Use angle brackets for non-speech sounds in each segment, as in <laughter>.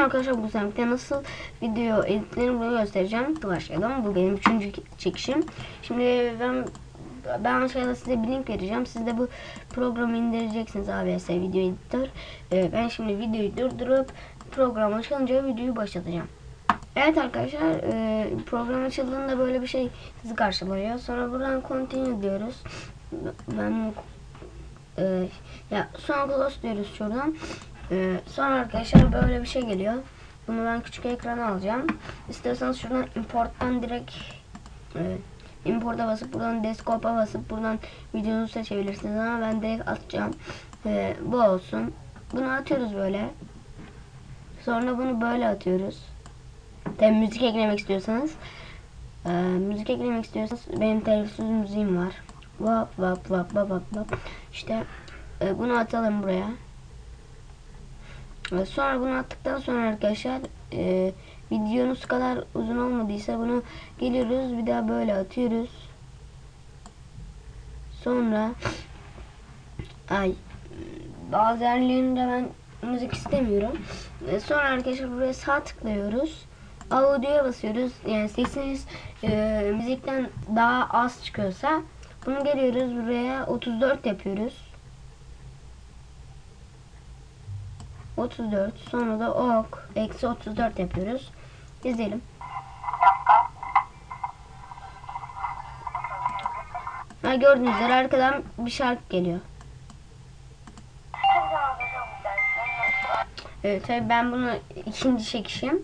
arkadaşlar bu semtte nasıl video editlerini bunu göstereceğim. Başlayalım. Bu benim üçüncü çekişim. Şimdi ben ben aşağıda size bir link vereceğim. Siz de bu programı indireceksiniz ABS Video Editor. Ee, ben şimdi videoyu durdurup program açılınca videoyu başlatacağım. Evet arkadaşlar e, program açıldığında böyle bir şey sizi karşılıyor. Sonra buradan continue diyoruz. Ben e, ya sonra close diyoruz şuradan. E, sonra arkadaşlar böyle bir şey geliyor. Bunu ben küçük ekrana alacağım. İsterseniz şuradan importtan direkt e, importa basıp buradan desktop'a basıp buradan videonuzu seçebilirsiniz ama ben direkt atacağım. E, bu olsun. Bunu atıyoruz böyle. Sonra bunu böyle atıyoruz. Tabii müzik eklemek istiyorsanız e, müzik eklemek istiyorsanız benim telifsiz müziğim var. Vap vap vap vap vap vap. İşte e, bunu atalım buraya. Sonra bunu attıktan sonra arkadaşlar e, videonuz kadar uzun olmadıysa bunu geliyoruz bir daha böyle atıyoruz. Sonra ay bazı yerlerinde ben müzik istemiyorum. E, sonra arkadaşlar buraya sağ tıklıyoruz. Audio'ya basıyoruz. Yani sesiniz e, müzikten daha az çıkıyorsa bunu geliyoruz buraya 34 yapıyoruz. 34 sonra da ok eksi 34 yapıyoruz. İzleyelim. Ha gördüğünüz üzere arkadan bir şarkı geliyor. Evet tabii ben bunu ikinci çekişim.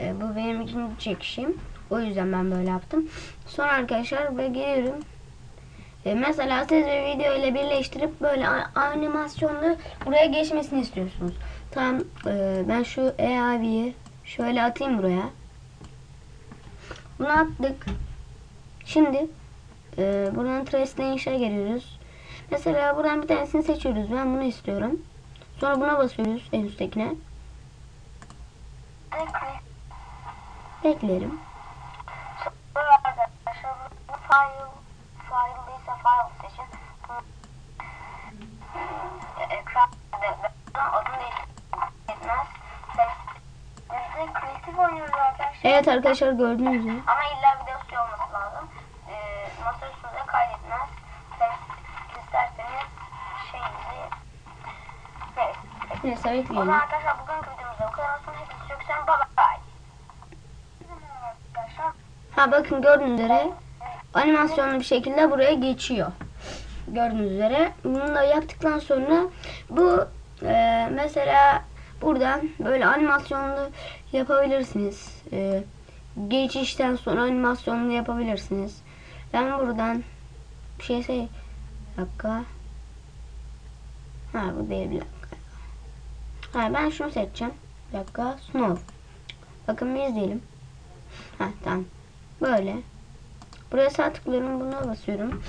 Ee, bu benim ikinci çekişim. O yüzden ben böyle yaptım. Sonra arkadaşlar buraya geliyorum. Ee, mesela siz bir video ile birleştirip böyle a- animasyonlu buraya geçmesini istiyorsunuz. Tamam e, ben şu EAV'yi şöyle atayım buraya. Bunu attık. Şimdi e, buradan Trace işe geliyoruz. Mesela buradan bir tanesini seçiyoruz. Ben bunu istiyorum. Sonra buna basıyoruz en üsttekine. Beklerim. Arkadaşlar bu Biz de kreatif oynuyoruz arkadaşlar. Evet arkadaşlar gördüğünüz üzere. Ama illa bir dosya olması lazım. Ee, masa üstünde kaydetmez. Siz isterseniz şeyinizi evet. Neyse O zaman bekleyelim. arkadaşlar bugünkü videomuzda bu kadar olsun. Hepinizi çok seviyorum. Bye bye. Ha bakın gördüğünüz üzere animasyonlu bir şekilde buraya geçiyor. Gördüğünüz üzere. Bunu da yaptıktan sonra bu e, mesela buradan böyle animasyonlu yapabilirsiniz. E, geçişten sonra animasyonlu yapabilirsiniz. Ben buradan bir şey say dakika. Ha bu değil bir dakika. Ha ben şunu seçeceğim. Bir dakika. Snow. Bakın bir izleyelim. Ha tamam. Böyle. Buraya sağ tıklıyorum. Buna basıyorum.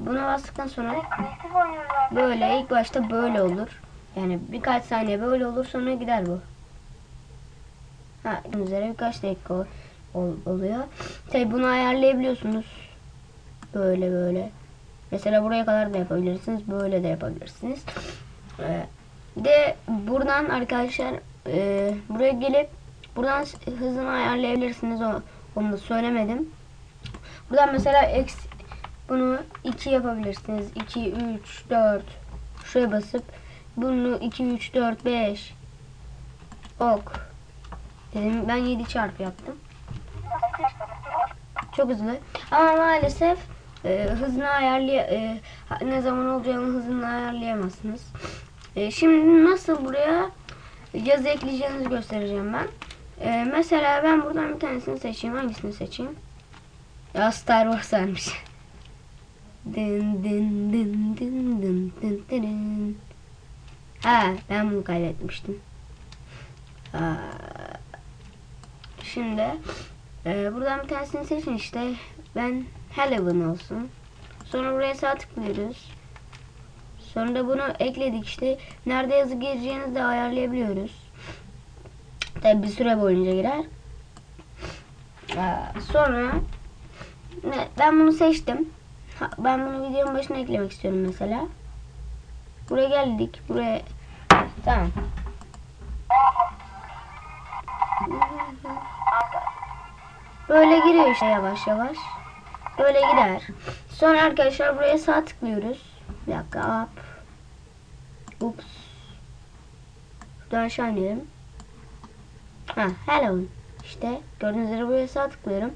Buna bastıktan sonra böyle ilk başta böyle olur. Yani birkaç saniye böyle olur sonra gider bu. Ha üzere birkaç dakika ol- ol- oluyor. Tabi bunu ayarlayabiliyorsunuz. Böyle böyle. Mesela buraya kadar da yapabilirsiniz. Böyle de yapabilirsiniz. Ee, de buradan arkadaşlar e, buraya gelip buradan hızını ayarlayabilirsiniz. O, onu da söylemedim. Buradan mesela eksi, bunu 2 yapabilirsiniz. 2, 3, 4 şuraya basıp bunu 2, 3, 4, 5 ok dedim. Ben 7 çarpı yaptım. Çok hızlı. Ama maalesef e, hızını ayarlay e, ne zaman olacağını hızını ayarlayamazsınız. E, şimdi nasıl buraya yazı ekleyeceğinizi göstereceğim ben. E, mesela ben buradan bir tanesini seçeyim. Hangisini seçeyim? Ya Star Wars vermiş. <laughs> Dın dın dın dın dın dın dın. Ha ben bunu kaydetmiştim. Aa, şimdi e, buradan bir tanesini seçin işte. Ben Halloween olsun. Sonra buraya sağ tıklıyoruz. Sonra da bunu ekledik işte. Nerede yazı gireceğinizi de ayarlayabiliyoruz. Tabi bir süre boyunca girer. Aa, sonra ben bunu seçtim. Ben bunu videonun başına eklemek istiyorum mesela. Buraya geldik. Buraya tamam. Böyle giriyor işte yavaş yavaş. Böyle gider. Sonra arkadaşlar buraya sağ tıklıyoruz. Bir dakika. Up. Ups. Şuradan aşağı inelim. Ha, hello. İşte gördüğünüz üzere buraya sağ tıklıyorum.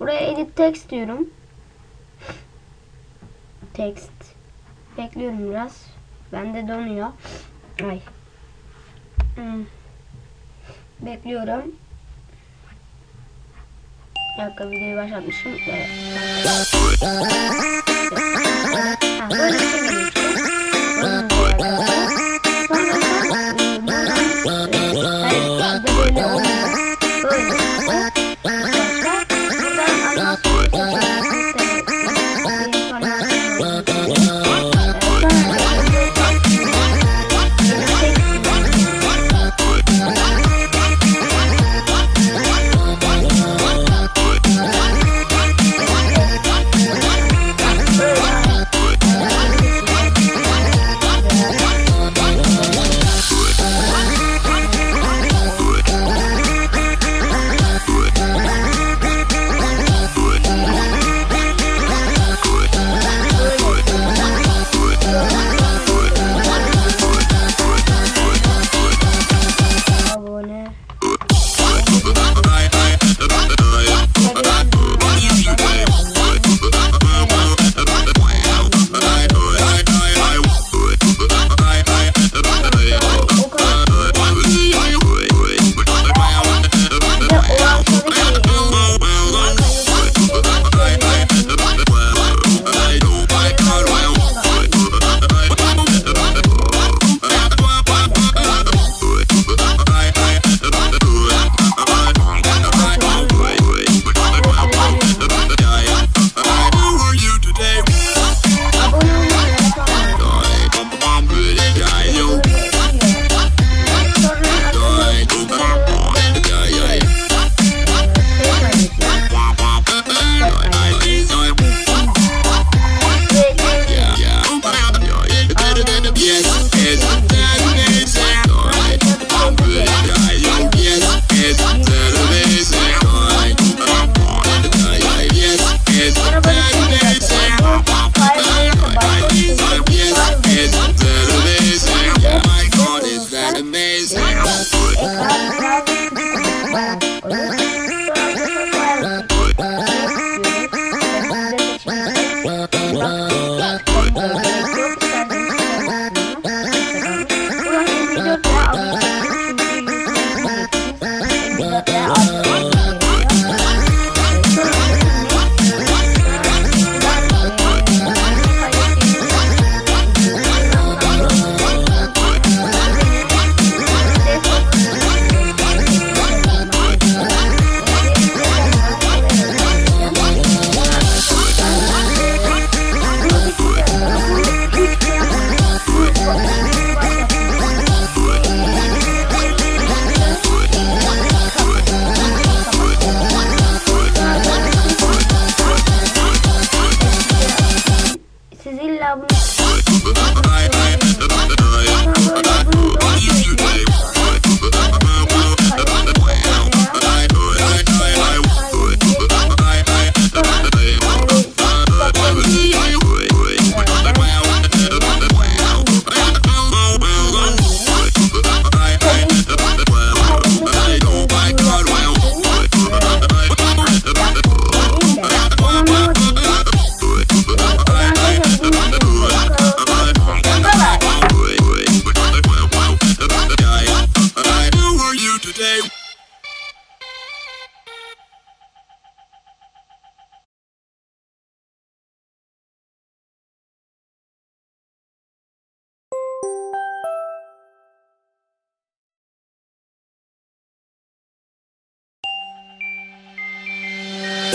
Buraya edit text diyorum. Text. Bekliyorum biraz. Bende donuyor. Ay. Hmm. Bekliyorum. Bir dakika videoyu başlatmışım. Evet. Ha, böyle bir şey Siz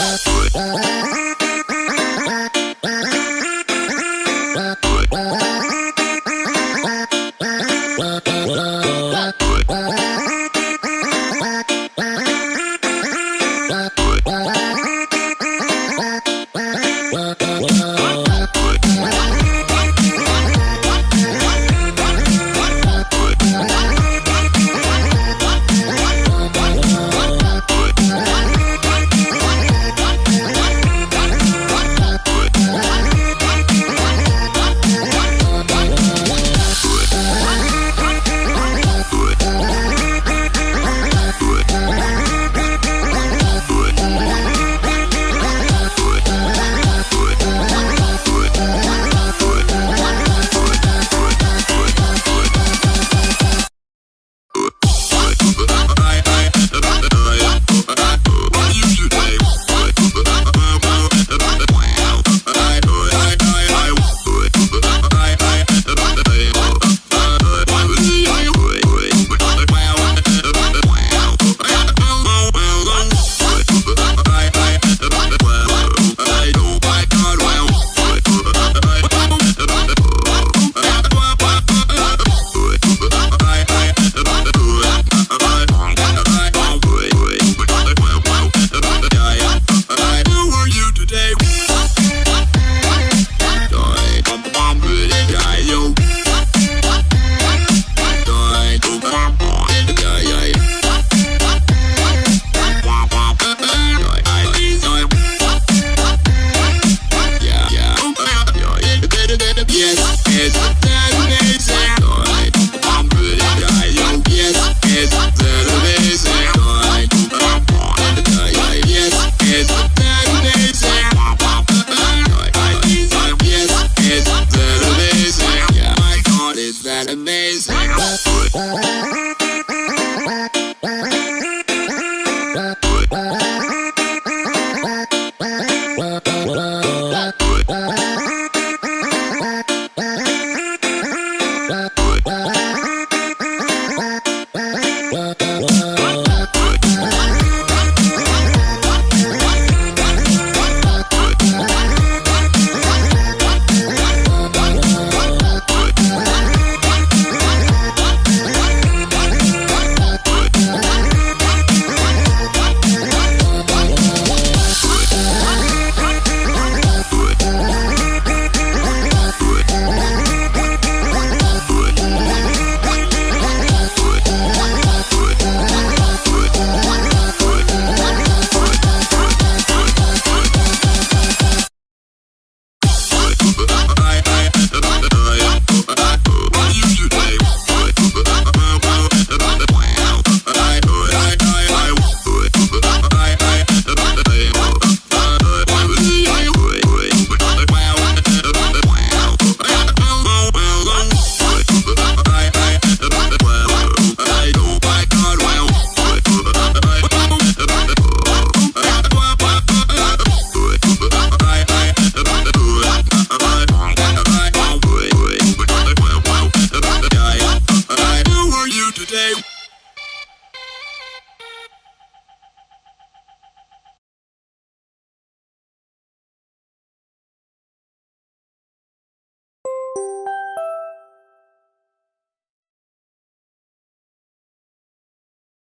Música yes, yes.